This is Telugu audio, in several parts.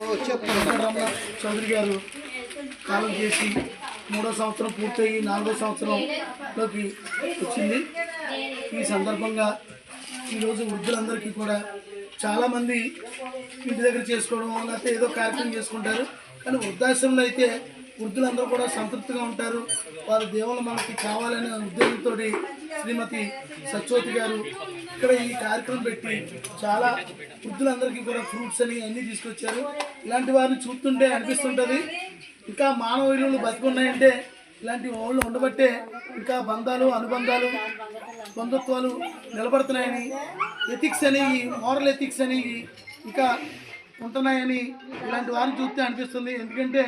రమణ చౌదరి గారు కాలం చేసి మూడో సంవత్సరం పూర్తయి నాలుగో సంవత్సరంలోకి వచ్చింది. ఈ సందర్భంగా ఈరోజు వృద్ధులందరికీ కూడా చాలామంది ఇంటి దగ్గర చేసుకోవడం లేకపోతే ఏదో కార్యక్రమం చేసుకుంటారు. కానీ వృద్ధాశ్రమంలో అయితే వృద్ధులందరూ కూడా సంతృప్తిగా ఉంటారు. వారి దేవుళ్ళు మనకి కావాలనే ఉద్దేశంతో శ్రీమతి సత్యోతి గారు ఇక్కడ ఈ కార్యక్రమం పెట్టి చాలా వృద్ధులందరికీ కూడా ఫ్రూట్స్ అని అన్నీ తీసుకొచ్చారు. ఇలాంటి వారిని చూస్తుంటే అనిపిస్తుంటుంది. ఇంకా మానవ విలువలు బతుకున్నాయంటే ఇలాంటి వాళ్ళు ఉండబట్టే ఇంకా బంధాలు అనుబంధాలు బంధుత్వాలు నిలబడుతున్నాయని ఎథిక్స్ అనేవి మోరల్ ఎథిక్స్ అనేవి ఇంకా ఉంటున్నాయని ఇలాంటి వారిని చూస్తే అనిపిస్తుంది. ఎందుకంటే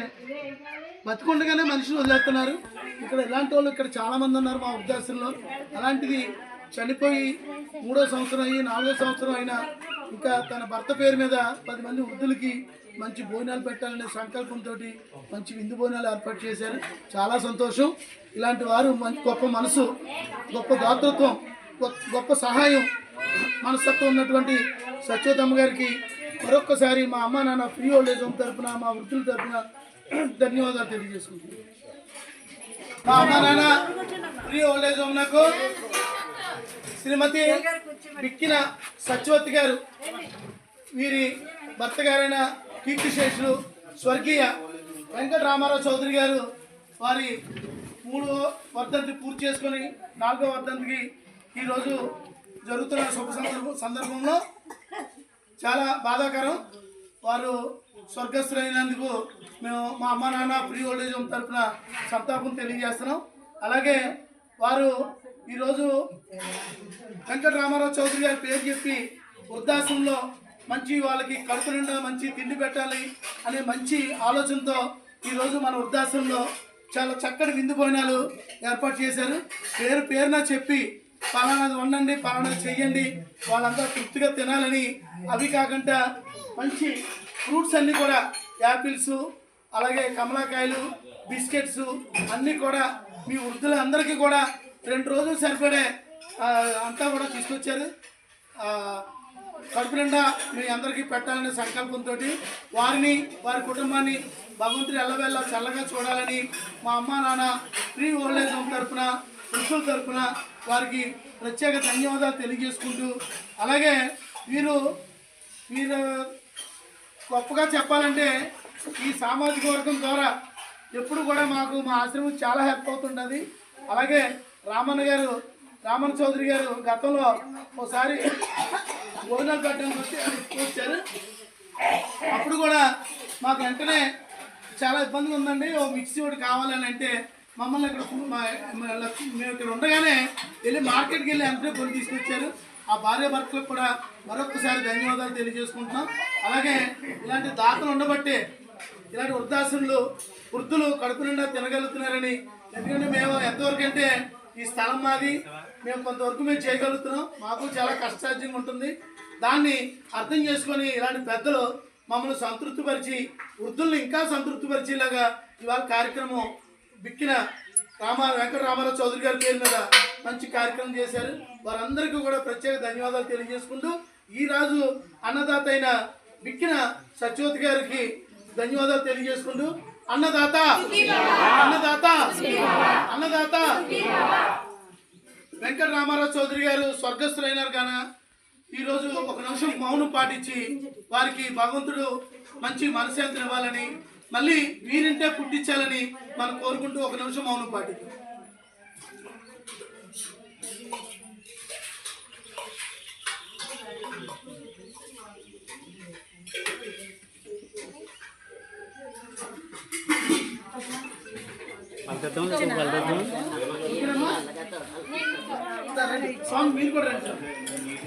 బతికుండగానే మనుషులు వదిలేస్తున్నారు. ఇక్కడ ఇలాంటి వాళ్ళు ఇక్కడ చాలామంది ఉన్నారు మా ఉద్దేశంలో అలాంటిది చనిపోయి మూడో సంవత్సరం అయ్యి నాలుగో సంవత్సరం అయినా ఇంకా తన భర్త పేరు మీద పది మంది వృద్ధులకి మంచి భోజనాలు పెట్టాలనే సంకల్పంతో మంచి విందు భోజనాలు ఏర్పాటు చేశారు. చాలా సంతోషం. ఇలాంటి వారు మంచి గొప్ప మనసు గొప్ప దాతృత్వం గొప్ప- గొప్ప సహాయం మనస్తత్వం ఉన్నటువంటి సత్యోతమ్మ గారికి మరొక్కసారి మా అమ్మ నాన్న ఫ్రీ ఓల్డేజ్ హోమ్ తరపున మా వృద్ధుల తరపున ధన్యవాదాలు తెలియజేసుకుంటున్నాను. మా అమ్మ నాన్న ఓల్డేజ్ హోమ్ నాకు శ్రీమతి బిక్కిన సత్యవతి గారు వీరి భర్త గారైన కీర్తిశేషులు స్వర్గీయ వెంకట రామారావు చౌదరి గారు వారి మూడో వర్ధంతి పూర్తి చేసుకొని నాలుగో వర్ధంతికి ఈరోజు జరుగుతున్న శుభ సందర్భం సందర్భంలో చాలా బాధాకరం. వారు స్వర్గస్థులైనందుకు మేము మా అమ్మ నాన్న ప్రీ ఓల్డేజ్ హోమ్ తరఫున సంతాపం తెలియజేస్తున్నాం. అలాగే వారు ఈరోజు వెంకట రామారావు చౌదరి గారి పేరు చెప్పి వృద్ధాశ్రమంలో మంచి వాళ్ళకి కడుపు నిండా మంచి తిండి పెట్టాలి అనే మంచి ఆలోచనతో ఈరోజు మన వృద్ధాశ్రమంలో చాలా చక్కటి విందు భోజనాలు ఏర్పాటు చేశారు. పేరు పేరున చెప్పి పలానాది వండండి పలానాది చెయ్యండి వాళ్ళంతా తృప్తిగా తినాలని అవి కాకుండా మంచి ఫ్రూట్స్ అన్నీ కూడా యాపిల్స్ అలాగే కమలాకాయలు బిస్కెట్స్ అన్నీ కూడా మీ వృద్ధులందరికీ కూడా రెండు రోజులు సరిపడే అంతా కూడా తీసుకొచ్చారు. ఆ, కడుపు నిండా మీ అందరికీ పెట్టాలనే సంకల్పంతో వారిని వారి కుటుంబాన్ని భగవంతుడు ఎల్లవెల్ల చల్లగా చూడాలని మా అమ్మ నాన్న ఫ్రీ ఓల్డేజ్ హోమ్ తరపున వృద్ధుల తరపున వారికి ప్రత్యేక ధన్యవాదాలు తెలియజేసుకుంటూ అలాగే వీరు వీరు గొప్పగా చెప్పాలంటే ఈ సామాజిక వర్గం ద్వారా ఎప్పుడు కూడా మాకు మా ఆశ్రమం చాలా హెల్ప్ అవుతుంటుంది. అలాగే రామన్న గారు రామన్ చౌదరి గారు గతంలో ఒకసారి భోజనాలు పెట్టడానికి వచ్చి వచ్చారు. అప్పుడు కూడా మాకు వెంటనే చాలా ఇబ్బందిగా ఉందండి. ఓ మిక్సీ ఒకటి కావాలని అంటే మమ్మల్ని ఇక్కడ మా- మేము ఇక్కడ ఉండగానే వెళ్ళి మార్కెట్కి వెళ్ళి వెంటనే కొని తీసుకొచ్చారు. ఆ భార్య భర్తలకు కూడా మరొకసారి ధన్యవాదాలు తెలియజేసుకుంటున్నాం. అలాగే ఇలాంటి దాతలు ఉండబట్టే ఇలాంటి వృద్ధాశ్రములు వృద్ధులు కడుపు నిండా తినగలుగుతున్నారని ఎందుకంటే మేము ఎంతవరకు అంటే ఈ స్థలం మాది మేము కొంతవరకు మేము చేయగలుగుతున్నాం. మాకు చాలా కష్టార్జంగా ఉంటుంది. దాన్ని అర్థం చేసుకొని ఇలాంటి పెద్దలు మమ్మల్ని సంతృప్తిపరిచి వృద్ధుల్ని ఇంకా సంతృప్తిపరిచేలాగా ఇవాళ కార్యక్రమం బిక్కిన రామ వెంకట రామారావు చౌదరి గారి పేరు మీద మంచి కార్యక్రమం చేశారు. వారందరికీ కూడా ప్రత్యేక ధన్యవాదాలు తెలియజేసుకుంటూ ఈ రాజు అన్నదాత అయిన బిక్కిన సత్యోత్ గారికి ధన్యవాదాలు తెలియజేసుకుంటూ అన్నదాత! అన్నదాత! అన్నదాత! వెంకట రామారావు చౌదరి గారు స్వర్గస్థులైనారు కాన? ఈరోజు ఒక నిమిషం మౌనం పాటించి వారికి భగవంతుడు మంచి మనశాంతిని ఇవ్వాలని మళ్ళీ వీరింటే పుట్టించాలని మనం కోరుకుంటూ ఒక నిమిషం మౌనం పాటిద్దాం. మీరు కూడా రండి